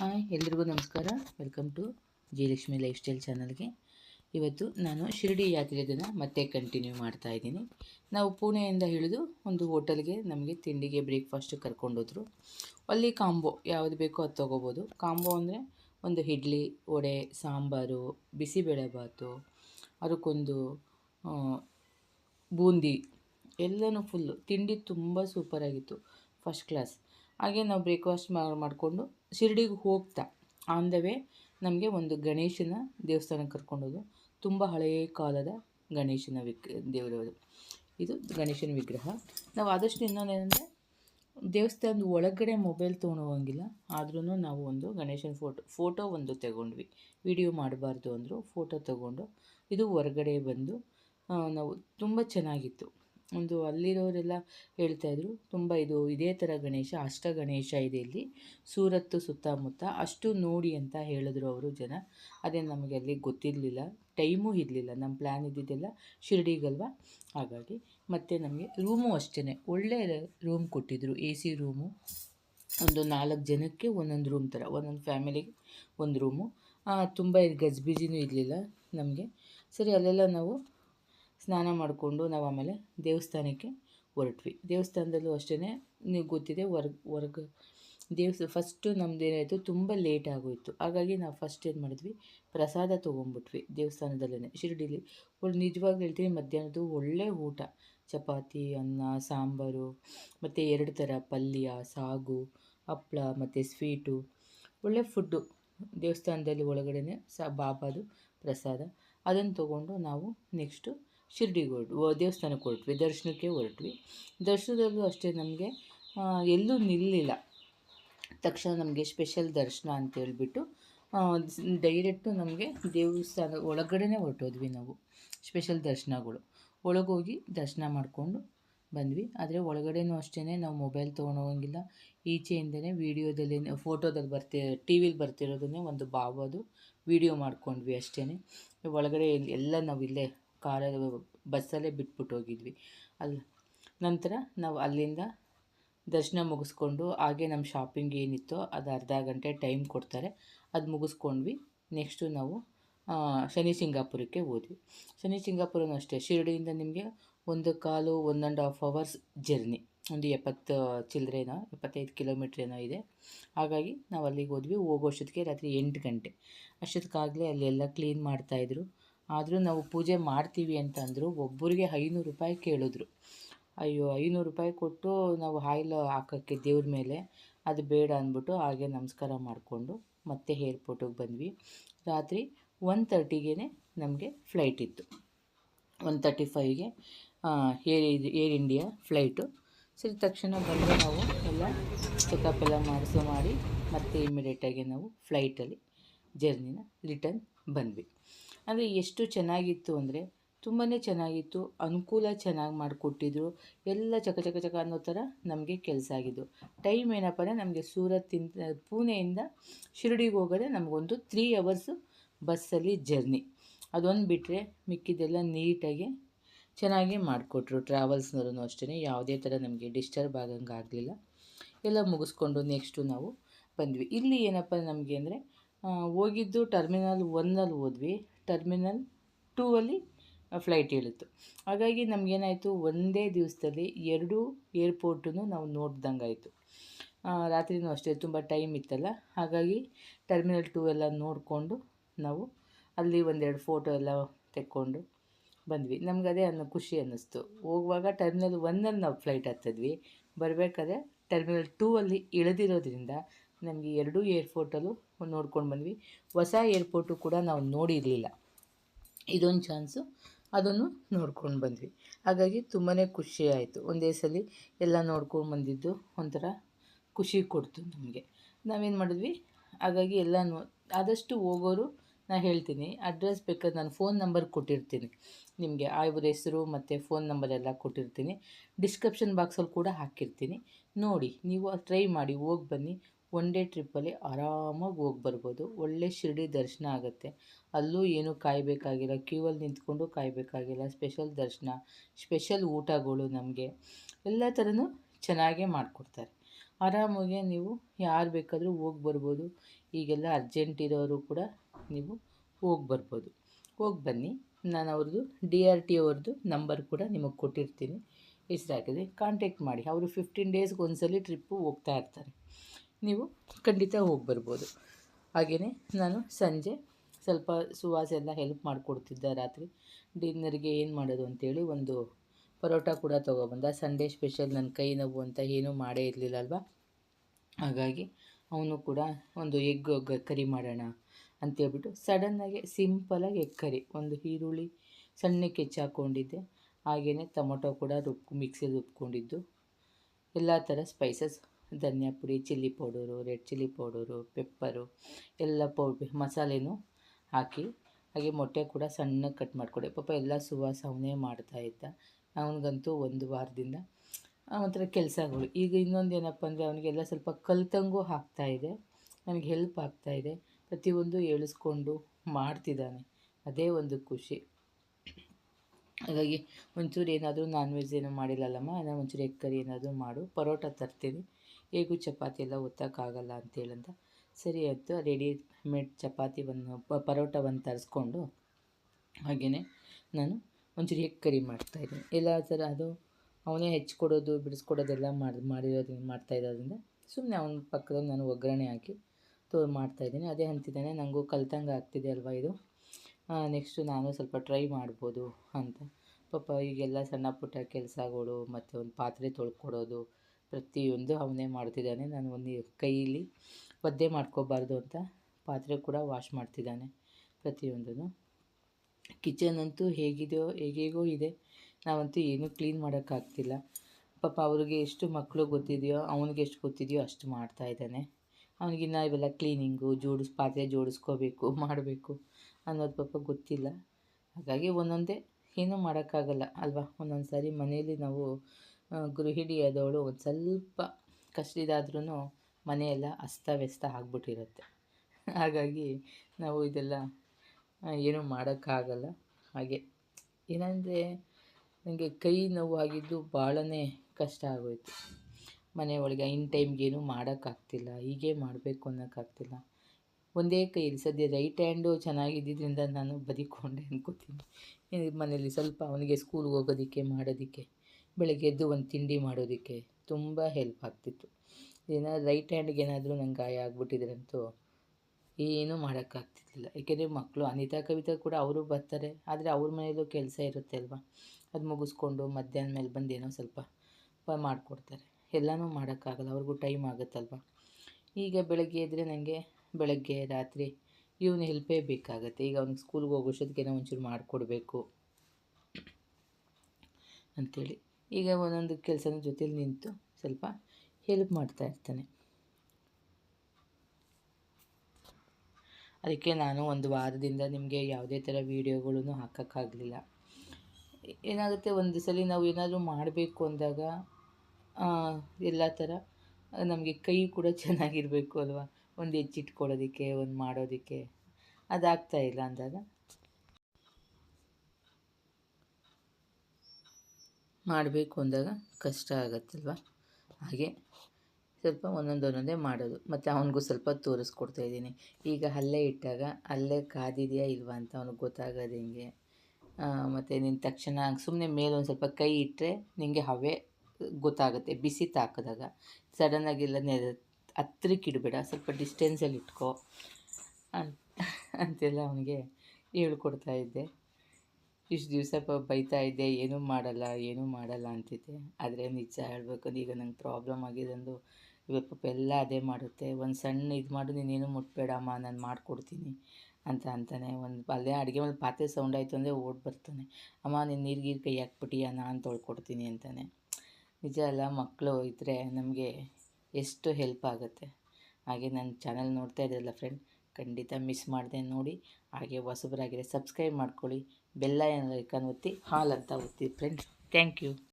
Hi, ಎಲ್ರಿಗೂ ನಮಸ್ಕಾರ. Welcome to Jayalakshmi life style ಚಾನಲ್ಗೆ ಇವತ್ತು ನಾನು ಶಿರಡಿ ಯಾತ್ರೆಯನ್ನು ಮತ್ತೆ ಕಂಟಿನ್ಯೂ ಮಾಡ್ತಾ ಇದ್ದೀನಿ. ನಾವು ಪುಣೆಯಿಂದ ಹಿಡಿದು ಒಂದು ಹೋಟೆಲ್ಗೆ ನಮಗೆ ತಿಂಡಿಗೆ ಬ್ರೇಕ್ಫಾಸ್ಟ್ ಕರ್ಕೊಂಡೋದ್ರು ಅಲ್ಲಿ ಕಾಂಬೋ, ಯಾವುದು ಬೇಕೋ ಅದು ತೊಗೋಬೋದು. ಕಾಂಬೋ ಅಂದರೆ ಒಂದು ಇಡ್ಲಿ, ವಡೆ, ಸಾಂಬಾರು ಬಿಸಿಬೇಳೆಭಾತು ಅದಕ್ಕೊಂದು ಬೂಂದಿ, ಎಲ್ಲನೂ ಫುಲ್ಲು ತಿಂಡಿ ತುಂಬ ಸೂಪರಾಗಿತ್ತು ಫಸ್ಟ್ ಕ್ಲಾಸ್ ಹಾಗೆ ನಾವು ಬ್ರೇಕ್ಫಾಸ್ಟ್ ಮಾಡಿಕೊಂಡು ಶಿರಡಿಗೆ ಹೋಗ್ತಾ ಆನ್ ದ ವೇ ನಮಗೆ ಒಂದು ಗಣೇಶನ ದೇವಸ್ಥಾನಕ್ಕೆ ಕರ್ಕೊಂಡೋದು ತುಂಬ ಹಳೆಯ ಕಾಲದ ಗಣೇಶನ ವಿಗ್ ದೇವರದು ಇದು ಗಣೇಶನ ವಿಗ್ರಹ. ನಾವು ಆದಷ್ಟು ಇನ್ನೊಂದು ಏನಂದರೆ ದೇವಸ್ಥಾನದ ಒಳಗಡೆ ಮೊಬೈಲ್ ತೊಗೊಂಡು ಹೋಗಂಗಿಲ್ಲ ಆದ್ರೂ ನಾವು ಒಂದು ಗಣೇಶನ ಫೋಟೋ ಫೋಟೋ ಒಂದು ತಗೊಂಡ್ವಿ. ವಿಡಿಯೋ ಮಾಡಬಾರ್ದು ಅಂದರು ಫೋಟೋ ತಗೊಂಡು ಇದು ಹೊರಗಡೆ ಬಂದು ನಾವು ತುಂಬ ಚೆನ್ನಾಗಿತ್ತು. ಒಂದು ಅಲ್ಲಿರೋರೆಲ್ಲ ಹೇಳ್ತಾಯಿದ್ರು ತುಂಬ ಇದು ಇದೇ ಥರ ಗಣೇಶ, ಅಷ್ಟ ಗಣೇಶ ಇದೆ ಇಲ್ಲಿ, ಸೂರತ್ತು ಸುತ್ತಮುತ್ತ ಅಷ್ಟು ನೋಡಿ ಅಂತ ಹೇಳಿದ್ರು ಅವರು ಜನ. ಅದೇ ನಮಗೆ ಅಲ್ಲಿ ಗೊತ್ತಿರಲಿಲ್ಲ, ಟೈಮೂ ಇರಲಿಲ್ಲ ನಮ್ಮ ಪ್ಲ್ಯಾನ್ ಇದ್ದಿದ್ದೆಲ್ಲ ಶಿರ್ಡಿಗಲ್ವಾ? ಹಾಗಾಗಿ ಮತ್ತು ನಮಗೆ ರೂಮು ಅಷ್ಟೇ ಒಳ್ಳೆ ರೂಮ್ ಕೊಟ್ಟಿದ್ದರು ಎ ಸಿ ರೂಮು ಒಂದು ನಾಲ್ಕು ಜನಕ್ಕೆ ಒಂದೊಂದು ರೂಮ್ ಥರ ಒಂದೊಂದು ಫ್ಯಾಮಿಲಿಗೆ ಒಂದು ರೂಮು ತುಂಬ ಗಜ್ಬಿಜಿನೂ ಇರಲಿಲ್ಲ ನಮಗೆ. ಸರಿ, ಅಲ್ಲೆಲ್ಲ ನಾವು ಸ್ನಾನ ಮಾಡಿಕೊಂಡು ನಾವು ಆಮೇಲೆ ದೇವಸ್ಥಾನಕ್ಕೆ ಹೊರಟ್ವಿ. ದೇವಸ್ಥಾನದಲ್ಲೂ ಅಷ್ಟೇ ನೀವು ಗೊತ್ತಿದೆ ಹೊರ್ಗ ವರ್ಗ ದೇವಸ್ಥಾನ ಫಸ್ಟು ನಮ್ದು ಏನಾಯಿತು ತುಂಬ ಲೇಟ್ ಆಗೋಯಿತು. ಹಾಗಾಗಿ ನಾವು ಫಸ್ಟ್ ಏನು ಮಾಡಿದ್ವಿ, ಪ್ರಸಾದ ತೊಗೊಂಡ್ಬಿಟ್ವಿ ದೇವಸ್ಥಾನದಲ್ಲೇ ಶಿರಡಿಲಿ ನಿಜವಾಗ್ಲೂ ಹೇಳ್ತೀನಿ ಮಧ್ಯಾಹ್ನದ್ದು ಒಳ್ಳೆ ಊಟ. ಚಪಾತಿ, ಅನ್ನ, ಸಾಂಬಾರು, ಮತ್ತು ಎರಡು ಥರ ಪಲ್ಯ, ಸಾಗು ಹಪ್ಪಳ ಮತ್ತು ಸ್ವೀಟು. ಒಳ್ಳೆ ಫುಡ್ಡು. ದೇವಸ್ಥಾನದಲ್ಲಿ ಒಳಗಡೆ ಸ, ಬಾಬಾದು ಪ್ರಸಾದ. ಅದನ್ನು ತೊಗೊಂಡು ನಾವು ನೆಕ್ಸ್ಟು ಶಿರ್ಡಿಗೆ ಹೊರಟು ದೇವಸ್ಥಾನಕ್ಕೆ ಹೊರಟ್ವಿ, ದರ್ಶನಕ್ಕೆ ಹೊರಟ್ವಿ. ದರ್ಶನದಲ್ಲೂ ಅಷ್ಟೇ ನಮಗೆ ಎಲ್ಲೂ ನಿಲ್ಲಿಲ್ಲ. ತಕ್ಷಣ ನಮಗೆ ಸ್ಪೆಷಲ್ ದರ್ಶನ ಅಂತ ಹೇಳ್ಬಿಟ್ಟು ಡೈರೆಕ್ಟು ನಮಗೆ ದೇವಸ್ಥಾನ ಒಳಗಡೆ ಹೊರಟೋದ್ವಿ ನಾವು ಸ್ಪೆಷಲ್ ದರ್ಶನಗಳು. ಒಳಗೋಗಿ ದರ್ಶನ ಮಾಡಿಕೊಂಡು ಬಂದ್ವಿ. ಆದರೆ ಒಳಗಡೆನೂ ಅಷ್ಟೇ ನಾವು ಮೊಬೈಲ್ ತೊಗೊಂಡೋಗಂಗಿಲ್ಲ. ಈಚೆಯಿಂದನೇ ವೀಡಿಯೋದಲ್ಲಿ ಫೋಟೋದಲ್ಲಿ ಬರ್ತಿ ಟಿ ವಿಲಿ ಬರ್ತಿರೋದನ್ನೇ ಒಂದು ಬಾವದು ವೀಡಿಯೋ ಮಾಡ್ಕೊಂಡ್ವಿ ಅಷ್ಟೇ ಒಳಗಡೆ ಎಲ್- ಎಲ್ಲ ನಾವು ಇಲ್ಲೇ ಕಾರ ಬಸ್ಸಲ್ಲೇ ಬಿಟ್ಬಿಟ್ಟು ಹೋಗಿದ್ವಿ. ಅಲ್ಲಿ ನಂತರ ನಾವು ಅಲ್ಲಿಂದ ದರ್ಶನ ಮುಗಿಸ್ಕೊಂಡು ಹಾಗೆ ನಮ್ಮ ಶಾಪಿಂಗ್ ಏನಿತ್ತೋ ಅದು ಅರ್ಧ ಗಂಟೆ ಟೈಮ್ ಕೊಡ್ತಾರೆ. ಅದು ಮುಗಿಸ್ಕೊಂಡ್ವಿ. ನೆಕ್ಸ್ಟು ನಾವು ಶನಿ ಸಿಂಗಾಪುರಕ್ಕೆ ಹೋದ್ವಿ. ಶನಿ ಸಿಂಗಾಪುರನೂ ಅಷ್ಟೇ. ಶಿರಡಿಯಿಂದ ನಿಮಗೆ ಒಂದು ಕಾಲು one and half hours journey ಒಂದು ಎಪ್ಪತ್ತು ಚಿಲ್ಲರೆನೋ ಎಪ್ಪತ್ತೈದು ಕಿಲೋಮೀಟ್ರ್ ಏನೋ ಇದೆ. ಹಾಗಾಗಿ ನಾವು ಅಲ್ಲಿಗೆ ಹೋದ್ವಿ. ಹೋಗೋಷ್ಟೊತ್ತಿಗೆ ರಾತ್ರಿ ಎಂಟು ಗಂಟೆ. ಅಷ್ಟೊತ್ತಿಗಾಗಲೇ ಅಲ್ಲೆಲ್ಲ ಕ್ಲೀನ್ ಮಾಡ್ತಾಯಿದ್ರು ಆದರೂ ನಾವು ಪೂಜೆ ಮಾಡ್ತೀವಿ ಅಂತಂದರು ಒಬ್ಬರಿಗೆ ಐನೂರು ರೂಪಾಯಿ ಕೇಳಿದ್ರು. ಅಯ್ಯೋ, ಐನೂರು ರೂಪಾಯಿ ಕೊಟ್ಟು ನಾವು ಆಯಿಲ್ ಹಾಕೋಕ್ಕೆ ದೇವ್ರ ಮೇಲೆ, ಅದು ಬೇಡ ಅಂದ್ಬಿಟ್ಟು ಹಾಗೆ ನಮಸ್ಕಾರ ಮಾಡಿಕೊಂಡು ಮತ್ತೆ ಏರ್ಪೋರ್ಟಿಗೆ ಬಂದ್ವಿ. ರಾತ್ರಿ ಒನ್ ತರ್ಟಿಗೆ ನಮಗೆ ಫ್ಲೈಟ್ ಇತ್ತು. ಒನ್ ತರ್ಟಿ ಫೈವ್ಗೆ ಏರ್ ಏರ್ ಇಂಡಿಯಾ ಫ್ಲೈಟು. ಸರಿ, ತಕ್ಷಣ ಬಂದು ನಾವು ಎಲ್ಲ ಚೆಕಪ್ ಎಲ್ಲ ಮಾಡಿಸೋ ಮಾಡಿ ಮತ್ತೆ ಇಮಿಡಿಯೇಟಾಗಿ ನಾವು ಫ್ಲೈಟಲ್ಲಿ ಜರ್ನಿನ ರಿಟರ್ನ್ ಬಂದ್ವಿ. ಅಂದರೆ ಎಷ್ಟು ಚೆನ್ನಾಗಿತ್ತು ಅಂದರೆ ತುಂಬಾ ಚೆನ್ನಾಗಿತ್ತು, ಅನುಕೂಲ ಚೆನ್ನಾಗಿ ಮಾಡಿಕೊಟ್ಟಿದ್ರು, ಎಲ್ಲ ಚಕ ಚಕ ಚಕ ಅನ್ನೋ ಥರ ನಮಗೆ ಕೆಲಸ ಆಗಿದ್ದು. ಟೈಮ್ ಏನಪ್ಪ ಅಂದರೆ ನಮಗೆ ಸೂರತ್ತಿಂದ ಪುಣೆಯಿಂದ ಶಿರಡಿಗೆ ಹೋಗೋದೇ ನಮಗೊಂದು ತ್ರೀ ಅವರ್ಸು ಬಸ್ಸಲ್ಲಿ ಜರ್ನಿ ಅದೊಂದು ಬಿಟ್ಟರೆ ಮಿಕ್ಕಿದ್ದೆಲ್ಲ ನೀಟಾಗಿ ಚೆನ್ನಾಗಿ ಮಾಡಿಕೊಟ್ರು ಟ್ರಾವೆಲ್ಸ್ನವ್ರೂ ಅಷ್ಟೇ ಯಾವುದೇ ಥರ ನಮಗೆ ಡಿಸ್ಟರ್ಬ್ ಆಗಂಗೆ ಆಗಲಿಲ್ಲ ಎಲ್ಲ ಮುಗಿಸ್ಕೊಂಡು ನೆಕ್ಸ್ಟು ನಾವು ಬಂದ್ವಿ. ಇಲ್ಲಿ ಏನಪ್ಪ ನಮಗೆ ಅಂದರೆ ಹೋಗಿದ್ದು ಟರ್ಮಿನಲ್ ಒನ್ನಲ್ಲಿ ಹೋದ್ವಿ. ಟರ್ಮಿನಲ್ ಟೂ ಅಲ್ಲಿ ಫ್ಲೈಟ್ ಇಳಿತು. ಹಾಗಾಗಿ ನಮಗೇನಾಯಿತು, ಒಂದೇ ದಿವಸದಲ್ಲಿ ಎರಡೂ ಏರ್ಪೋರ್ಟನ್ನು ನಾವು ನೋಡ್ದಂಗೆ ಆಯಿತು ರಾತ್ರಿನೂ ಅಷ್ಟೇ ತುಂಬ ಟೈಮ್ ಇತ್ತಲ್ಲ. ಹಾಗಾಗಿ ಟರ್ಮಿನಲ್ ಟೂ ಎಲ್ಲ ನೋಡಿಕೊಂಡು ನಾವು ಅಲ್ಲಿ ಒಂದೆರಡು ಫೋಟೋ ಎಲ್ಲ ತೆಕ್ಕೊಂಡು ಬಂದ್ವಿ. ನಮ್ಗೆ ಅದೇ ಅನ್ನೋ, ಖುಷಿ ಅನ್ನಿಸ್ತು. ಹೋಗುವಾಗ ಟರ್ಮಿನಲ್ ಒನ್ನಲ್ಲಿ ನಾವು ಫ್ಲೈಟ್ ಹತ್ತಿದ್ವಿ. ಬರಬೇಕಾದ್ರೆ ಟರ್ಮಿನಲ್ ಟೂ ಅಲ್ಲಿ ಇಳಿದಿರೋದ್ರಿಂದ ನಮಗೆ ಎರಡೂ ಏರ್ಪೋರ್ಟಲ್ಲೂ ನೋಡ್ಕೊಂಡು ಬಂದ್ವಿ. ಹೊಸ ಏರ್ಪೋರ್ಟು ಕೂಡ ನಾವು ನೋಡಿರಲಿಲ್ಲ. ಇದೊಂದು ಚಾನ್ಸು ಅದನ್ನು ನೋಡ್ಕೊಂಡು ಬಂದ್ವಿ. ಹಾಗಾಗಿ ತುಂಬಾ ಖುಷಿ ಆಯಿತು. ಒಂದೇ ಸಲ ಎಲ್ಲ ನೋಡ್ಕೊಂಡು ಬಂದಿದ್ದು ಒಂಥರ ಖುಷಿ ಕೊಡ್ತು ನಮಗೆ. ನಾವೇನು ಮಾಡಿದ್ವಿ? ಹಾಗಾಗಿ ಎಲ್ಲ ಆದಷ್ಟು ಹೋಗೋರು ನಾನು ಹೇಳ್ತೀನಿ ಅಡ್ರೆಸ್ ಬೇಕಾದ್ರೆ ನಾನು ಫೋನ್ ನಂಬರ್ ಕೊಟ್ಟಿರ್ತೀನಿ. ನಿಮಗೆ ಆಯುರ್ ಹೆಸರು ಮತ್ತು ಫೋನ್ ನಂಬರ್ ಎಲ್ಲ ಕೊಟ್ಟಿರ್ತೀನಿ. ಡಿಸ್ಕ್ರಿಪ್ಷನ್ ಬಾಕ್ಸಲ್ಲಿ ಕೂಡ ಹಾಕಿರ್ತೀನಿ. ನೋಡಿ, ನೀವು ಟ್ರೈ ಮಾಡಿ, ಹೋಗಿ ಬನ್ನಿ. ಒನ್ ಡೇ ಟ್ರಿಪ್ಪಲ್ಲಿ ಆರಾಮಾಗಿ ಹೋಗಿ ಬರ್ಬೋದು. ಒಳ್ಳೆ ಶಿರಡಿ ದರ್ಶನ ಆಗುತ್ತೆ. ಅಲ್ಲೂ ಏನೂ ಕಾಯಬೇಕಾಗಿಲ್ಲ. ಕ್ಯೂವಲ್ಲಿ ನಿಂತ್ಕೊಂಡು ಕಾಯಬೇಕಾಗಿಲ್ಲ. ಸ್ಪೆಷಲ್ ದರ್ಶನ ಸ್ಪೆಷಲ್ ಊಟಗಳು ನಮಗೆ. ಎಲ್ಲ ಥರನೂ ಚೆನ್ನಾಗೇ ಮಾಡಿಕೊಡ್ತಾರೆ. ಆರಾಮಾಗೆ ನೀವು ಯಾರು ಬೇಕಾದರೂ ಹೋಗಿ ಬರ್ಬೋದು. ಈಗೆಲ್ಲ ಅರ್ಜೆಂಟ್ ಇರೋರು ಕೂಡ ನೀವು ಹೋಗಿ ಬರ್ಬೋದು. ಹೋಗಿ ಬನ್ನಿ. ನಾನು ಅವ್ರದ್ದು ಡಿ ಆರ್ ಟಿ ಅವ್ರದ್ದು ನಂಬರ್ ಕೂಡ ನಿಮಗೆ ಕೊಟ್ಟಿರ್ತೀನಿ. ಹೆಸರಾಗಿದೆ ಕಾಂಟ್ಯಾಕ್ಟ್ ಮಾಡಿ. ಅವರು ಫಿಫ್ಟೀನ್ ಡೇಸ್ಗೆ ಒಂದ್ಸಲ ಟ್ರಿಪ್ಪು ಹೋಗ್ತಾ ಇರ್ತಾರೆ. ನೀವು ಖಂಡಿತ ಹೋಗಿ ಬರ್ಬೋದು. ಹಾಗೆಯೇ ನಾನು ಸಂಜೆ ಸ್ವಲ್ಪ ಸುವಾಸ ಎಲ್ಲ ಹೆಲ್ಪ್ ಮಾಡಿಕೊಡ್ತಿದ್ದೆ ರಾತ್ರಿ. ಡಿನ್ನರ್ಗೆ ಏನು ಮಾಡೋದು ಅಂತೇಳಿ ಒಂದು ಪರೋಟ ಕೂಡ ತೊಗೊಬಂದ. ಸಂಡೇ ಸ್ಪೆಷಲ್ ನನ್ನ ಕೈ ನೋವು ಅಂತ ಏನೂ ಮಾಡೇ ಇರಲಿಲ್ಲ ಅಲ್ವಾ? ಹಾಗಾಗಿ ಅವನು ಕೂಡ ಒಂದು ಎಗ್ ಕರಿ ಮಾಡೋಣ ಅಂತೇಳ್ಬಿಟ್ಟು ಸಡನ್ನಾಗಿ ಸಿಂಪಲಾಗಿ ಎಗ್ ಕರಿ ಒಂದು ಈರುಳ್ಳಿ ಸಣ್ಣಕ್ಕೆ ಹಾಕ್ಕೊಂಡಿದ್ದೆ. ಹಾಗೆಯೇ ಟೊಮೊಟೊ ಕೂಡ ರುಬ್ ಮಿಕ್ಸಿಲಿ ರುಬ್ಕೊಂಡಿದ್ದು. ಎಲ್ಲ ಥರ ಸ್ಪೈಸಸ್ ಧನಿಯಾ ಪುಡಿ, chilli powder, red chilli powder, pepper ಎಲ್ಲ ಪೌಡ್ ಮಸಾಲೆನೂ ಹಾಕಿ, ಹಾಗೆ ಮೊಟ್ಟೆ ಕೂಡ ಸಣ್ಣಗೆ ಕಟ್ ಮಾಡಿಕೊಡಿ. ಪಾಪ ಎಲ್ಲ ಸುವಾಸ ಅವನೇ ಮಾಡ್ತಾಯಿದ್ದ ಅವನಿಗಂತೂ ಒಂದು ವಾರದಿಂದ ಒಂಥರ ಕೆಲಸಗಳು. ಈಗ ಇನ್ನೊಂದು ಏನಪ್ಪ ಅಂದರೆ ಅವನಿಗೆಲ್ಲ ಸ್ವಲ್ಪ ಕಲ್ತಂಗೂ ಆಗ್ತಾಯಿದೆ ನನಗೆ ಹೆಲ್ಪ್ ಆಗ್ತಾಯಿದೆ ಪ್ರತಿಯೊಂದು ಹೇಳಿಸ್ಕೊಂಡು ಮಾಡ್ತಿದ್ದಾನೆ. ಅದೇ ಒಂದು ಖುಷಿ. ಹಾಗಾಗಿ ಒಂಚೂರು ಏನಾದರೂ ನಾನ್ ವೆಜ್ ಏನೂ ಮಾಡಿಲ್ಲಲ್ಲಮ್ಮ, ನಾನು ಒಂಚೂರು ಎಗ್ ಕರಿ ಏನಾದರೂ ಮಾಡು. ಪರೋಟ ತರ್ತೀನಿ. ಹೇಗೂ ಚಪಾತಿ ಎಲ್ಲ ಒತ್ತಕ್ಕಾಗಲ್ಲ ಅಂತೇಳಂತ ಸರಿ, ಆಯಿತು. ರೆಡಿಮೇಡ್ ಚಪಾತಿ ಒಂದು ಪರೋಟ ಒಂದು ತರಿಸ್ಕೊಂಡು ಹಾಗೆಯೇ ನಾನು ಒಂಚೂರು ಎಗ್ ಕರಿ ಮಾಡ್ತಾಯಿದ್ದೀನಿ ಎಲ್ಲ ಥರ ಅದು ಅವನೇ ಹೆಚ್ಕೊಡೋದು ಬಿಡಿಸ್ಕೊಡೋದೆಲ್ಲ ಮಾಡಿ ಮಾಡಿರೋದು ಮಾಡ್ತಾ ಇರೋದ್ರಿಂದ ಸುಮ್ಮನೆ ಅವನ ಪಕ್ಕದಲ್ಲಿ ನಾನು ಒಗ್ಗರಣೆ ಹಾಕಿ ತೋ ಮಾಡ್ತಾಯಿದ್ದೀನಿ ಅದೇ ಅಂತಿದ್ದಾನೆ. ನನಗೂ ಕಲ್ತಂಗೆ ಆಗ್ತಿದೆ ಅಲ್ವಾ ಇದು? ನೆಕ್ಸ್ಟು ನಾನು ಸ್ವಲ್ಪ ಟ್ರೈ ಮಾಡ್ಬೋದು ಅಂತ. ಪಾಪ ಈಗೆಲ್ಲ ಸಣ್ಣ ಪುಟ್ಟ ಕೆಲಸಗಳು, ಮತ್ತು ಒಂದು ಪಾತ್ರೆ ತೊಳ್ಕೊಡೋದು ಪ್ರತಿಯೊಂದು ಅವನೇ ಮಾಡ್ತಿದ್ದಾನೆ. ನಾನು ಒಂದು ಕೈಯಲ್ಲಿ ಒದ್ದೆ ಮಾಡ್ಕೋಬಾರ್ದು ಅಂತ ಪಾತ್ರೆ ಕೂಡ ವಾಶ್ ಮಾಡ್ತಿದ್ದಾನೆ ಪ್ರತಿಯೊಂದೂ ಕಿಚನ್ ಅಂತೂ ಹೇಗಿದೆಯೋ, ಹೇಗೇಗೋ ಇದೆ. ನಾವಂತೂ ಏನೂ ಕ್ಲೀನ್ ಮಾಡೋಕ್ಕಾಗ್ತಿಲ್ಲ. ಪಾಪ ಅವ್ರಿಗೆ ಎಷ್ಟು ಮಕ್ಕಳು ಗೊತ್ತಿದೆಯೋ, ಅವನಿಗೆ ಎಷ್ಟು ಗೊತ್ತಿದೆಯೋ ಅಷ್ಟು ಮಾಡ್ತಾ ಇದ್ದಾನೆ. ಅವನಿಗಿನ್ನ ಇವೆಲ್ಲ ಕ್ಲೀನಿಂಗು ಜೋಡಿಸ್, ಪಾತ್ರೆ ಜೋಡಿಸ್ಕೋಬೇಕು, ಮಾಡಬೇಕು ಅನ್ನೋದು ಪಾಪ ಗೊತ್ತಿಲ್ಲ. ಹಾಗಾಗಿ ಒಂದೊಂದೇ ಏನೂ ಮಾಡೋಕ್ಕಾಗಲ್ಲ ಅಲ್ವಾ? ಒಂದೊಂದು ಸಾರಿ ಮನೆಯಲ್ಲಿ ನಾವು ಗೃಹಿಣಿ ಆದವಳು ಒಂದು ಸ್ವಲ್ಪ ಕಷ್ಟಿದಾದ್ರೂ ಮನೆಯೆಲ್ಲ ಅಸ್ತವ್ಯಸ್ತ ಆಗ್ಬಿಟ್ಟಿರುತ್ತೆ. ಹಾಗಾಗಿ ನಾವು ಇದೆಲ್ಲ ಏನೂ ಮಾಡೋಕ್ಕಾಗಲ್ಲ. ಹಾಗೆ, ಏನಂದರೆ ನನಗೆ ಕೈ ನೋವಾಗಿದ್ದು ಭಾಳನೇ ಕಷ್ಟ ಆಗೋಯಿತು. ಮನೆ ಒಳಗೆ ಇನ್ ಟೈಮ್ಗೆ ಏನೂ ಮಾಡೋಕ್ಕಾಗ್ತಿಲ್ಲ, ಹೀಗೆ ಮಾಡಬೇಕು ಅನ್ನೋಕ್ಕಾಗ್ತಿಲ್ಲ. ಒಂದೇ ಕೈಯಲ್ಲಿ, ಸದ್ಯ ರೈಟ್ ಹ್ಯಾಂಡು ಚೆನ್ನಾಗಿದ್ದರಿಂದ ನಾನು ಬದಿಕೊಂಡೆ ಅನ್ಕೋತೀನಿ. ಮನೇಲಿ ಸ್ವಲ್ಪ ಅವನಿಗೆ ಸ್ಕೂಲ್ಗೆ ಹೋಗೋದಕ್ಕೆ, ಮಾಡೋದಕ್ಕೆ. ಬೆಳಗ್ಗೆ ಎದ್ದು ಒಂದು ತಿಂಡಿ ಮಾಡೋದಕ್ಕೆ ತುಂಬ ಹೆಲ್ಪ್ ಆಗ್ತಿತ್ತು. ಏನಾದ್ರು ರೈಟ್ ಹ್ಯಾಂಡ್ಗೆ ಏನಾದರೂ ನಂಗೆ ಗಾಯ ಆಗ್ಬಿಟ್ಟಿದ್ರಂತೂ ಏನೂ ಮಾಡೋಕ್ಕಾಗ್ತಿರ್ಲಿಲ್ಲ ಏಕೆಂದರೆ ಮಕ್ಕಳು ಅನಿತಾ, ಕವಿತಾ ಕೂಡ ಅವರು ಬರ್ತಾರೆ. ಆದರೆ ಅವ್ರ ಮನೆಯಲ್ಲೂ ಕೆಲಸ ಇರುತ್ತೆ ಅಲ್ವಾ? ಅದು ಮುಗಿಸ್ಕೊಂಡು ಮಧ್ಯಾಹ್ನ ಮೇಲೆ ಬಂದು ಏನೋ ಸ್ವಲ್ಪ ಮಾಡಿಕೊಡ್ತಾರೆ. ಎಲ್ಲನೂ ಮಾಡೋಕ್ಕಾಗಲ್ಲ ಅವ್ರಿಗೂ ಟೈಮ್ ಆಗುತ್ತಲ್ವ? ಈಗ ಬೆಳಗ್ಗೆ ಎದ್ದರೆ ನನಗೆ ಬೆಳಗ್ಗೆ, ರಾತ್ರಿ ಇವನು ಹೆಲ್ಪೇ ಬೇಕಾಗತ್ತೆ. ಈಗ ಅವ್ನಿಗೆ ಸ್ಕೂಲ್ಗೆ ಹೋಗೋಷ್ಟೊತ್ತಿಗೆ ಒಂಚೂರು ಮಾಡಿಕೊಡ್ಬೇಕು ಅಂಥೇಳಿ ಈಗ ಒಂದೊಂದು ಕೆಲಸನ ಜೊತೆಯಲ್ಲಿ ನಿಂತು ಸ್ವಲ್ಪ ಹೆಲ್ಪ್ ಮಾಡ್ತಾ ಇರ್ತಾನೆ. ಅದಕ್ಕೆ ನಾನು ಒಂದು ವಾರದಿಂದ ನಿಮಗೆ ಯಾವುದೇ ಥರ ವೀಡಿಯೋಗಳನ್ನು ಹಾಕೋಕ್ಕಾಗಲಿಲ್ಲ. ಏನಾಗುತ್ತೆ, ಒಂದು ಸಲ ನಾವು ಏನಾದರೂ ಮಾಡಬೇಕು ಅಂದಾಗ ಎಲ್ಲ ಥರ, ನಮಗೆ ಕೈ ಕೂಡ ಚೆನ್ನಾಗಿರಬೇಕು ಅಲ್ವಾ? ಒಂದು ಹೆಚ್ಚಿಟ್ಕೊಳ್ಳೋದಕ್ಕೆ, ಒಂದು ಮಾಡೋದಕ್ಕೆ. ಅದಾಗ್ತಾ ಇಲ್ಲ ಅಂದಾಗ. ಮಾಡಬೇಕು ಅಂದಾಗ ಕಷ್ಟ ಆಗತ್ತಲ್ವ? ಹಾಗೆ ಸ್ವಲ್ಪ ಒಂದೊಂದು ಒಂದೊಂದೇ ಮಾಡೋದು. ಮತ್ತು ಅವನಿಗೂ ಸ್ವಲ್ಪ ತೋರಿಸ್ಕೊಡ್ತಾ ಇದ್ದೀನಿ. ಈಗ ಅಲ್ಲೇ ಇಟ್ಟಾಗ ಅಲ್ಲೇ ಕಾದಿದೆಯಾ ಇಲ್ವಾ ಅಂತ ಅವ್ನಿಗೆ ಗೊತ್ತಾಗೋದು ಹೆಂಗೆ? ಮತ್ತು ನಿನ್ನ ತಕ್ಷಣ ಸುಮ್ಮನೆ ಮೇಲೆ ಒಂದು ಸ್ವಲ್ಪ ಕೈ ಇಟ್ಟರೆ ನಿನಗೆ ಹವೆ ಗೊತ್ತಾಗುತ್ತೆ. ಬಿಸಿ ತಾಕಿದಾಗ. ಸಡನ್ನಾಗಿಲ್ಲ ನೆ ಹತ್ರಕ್ಕೆ ಇಡಬೇಡ. ಸ್ವಲ್ಪ ಡಿಸ್ಟೆನ್ಸಲ್ಲಿ ಇಟ್ಕೋ. ಅಂತ ಅಂತೆಲ್ಲ ಅವನಿಗೆ ಹೇಳ್ಕೊಡ್ತಾ ಇದ್ದೆ. ಇಷ್ಟು ದಿವಸ ಬೈತಾ ಇದ್ದೆ, ಏನೂ ಮಾಡಲ್ಲ ಏನೂ ಮಾಡಲ್ಲ ಅಂತಿದ್ದೆ. ಆದರೆ ನಿಜ ಹೇಳ್ಬೇಕು, ಈಗ ನಂಗೆ ಪ್ರಾಬ್ಲಮ್ ಆಗಿದಂದು ಇವಾಗ ಪಾಪ ಎಲ್ಲ ಅದೇ ಮಾಡುತ್ತೆ. ಒಂದು ಸಣ್ಣ ಇದು ಮಾಡು, ನೀನೇನು ಮುಟ್ಬೇಡಮ್ಮ, ನಾನು ಮಾಡಿಕೊಡ್ತೀನಿ ಅಂತ ಅಂತಾನೆ. ಒಂದು ಅಲ್ಲೇ ಅಡುಗೆ ಮೇಲೆ ಪಾತ್ರೆ ಸೌಂಡ್ ಆಯಿತು ಅಂದರೆ ಓಡಿ ಬರ್ತಾನೆ. ಅಮ್ಮ, ನೀನು ನೀರು, ಗೀರು ಕೈ ಹಾಕ್ಬಿಟ್ಟಿಯಾ? ನಾನು ತೊಳ್ಕೊಡ್ತೀನಿ ಅಂತಾನೆ. ನಿಜ ಅಲ್ಲ ಮಕ್ಕಳು ಇದ್ದರೆ ನಮಗೆ ಎಷ್ಟು ಹೆಲ್ಪ್ ಆಗುತ್ತೆ. ಹಾಗೆ ನನ್ನ ಚಾನಲ್ ನೋಡ್ತಾ ಇದ್ದೀರಲ್ಲ ಫ್ರೆಂಡ್ ಖಂಡಿತ ಮಿಸ್ ಮಾಡಿದೆ ನೋಡಿ. ಹಾಗೆ ಹೊಸಬರಾಗಿದೆ ಸಬ್ಸ್ಕ್ರೈಬ್ ಮಾಡ್ಕೊಳ್ಳಿ. ಬೆಲ್ಲ ಐಕಾನ್ ಒತ್ತಿ ಹಾಲು ಅಂತ ಒತ್ತಿ ಫ್ರೆಂಡ್ಸ್ ಥ್ಯಾಂಕ್ ಯು